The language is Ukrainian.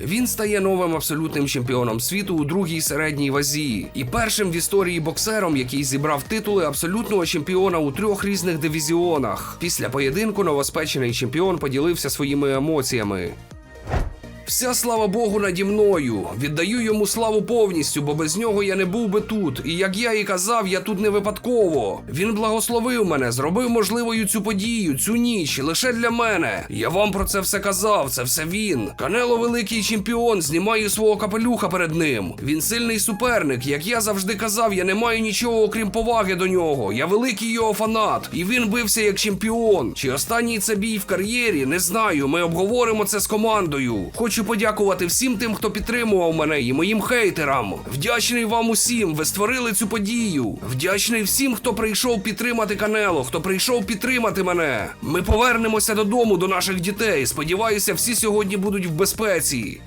Він стає новим абсолютним чемпіоном світу у другій середній вазі і першим в історії боксером, який зібрав титули абсолютного чемпіона у трьох різних дивізіонах. Після поєдинку новоспечений чемпіон поділився своїми емоціями. Вся слава Богу наді мною. Віддаю йому славу повністю, бо без нього я не був би тут. І як я і казав, я тут не випадково. Він благословив мене, зробив можливою цю подію, цю ніч лише для мене. Я вам про це все казав. Це все він. Канело великий чемпіон. Знімаю свого капелюха перед ним. Він сильний суперник. Як я завжди казав, я не маю нічого окрім поваги до нього. Я великий його фанат, і він бився як чемпіон. Чи останній це бій в кар'єрі? Не знаю. Ми обговоримо це з командою. Хочу подякувати всім тим, хто підтримував мене, і моїм хейтерам. Вдячний вам усім. Ви створили цю подію. Вдячний всім, хто прийшов підтримати Канело, хто прийшов підтримати мене. Ми повернемося додому до наших дітей. Сподіваюся, всі сьогодні будуть в безпеці.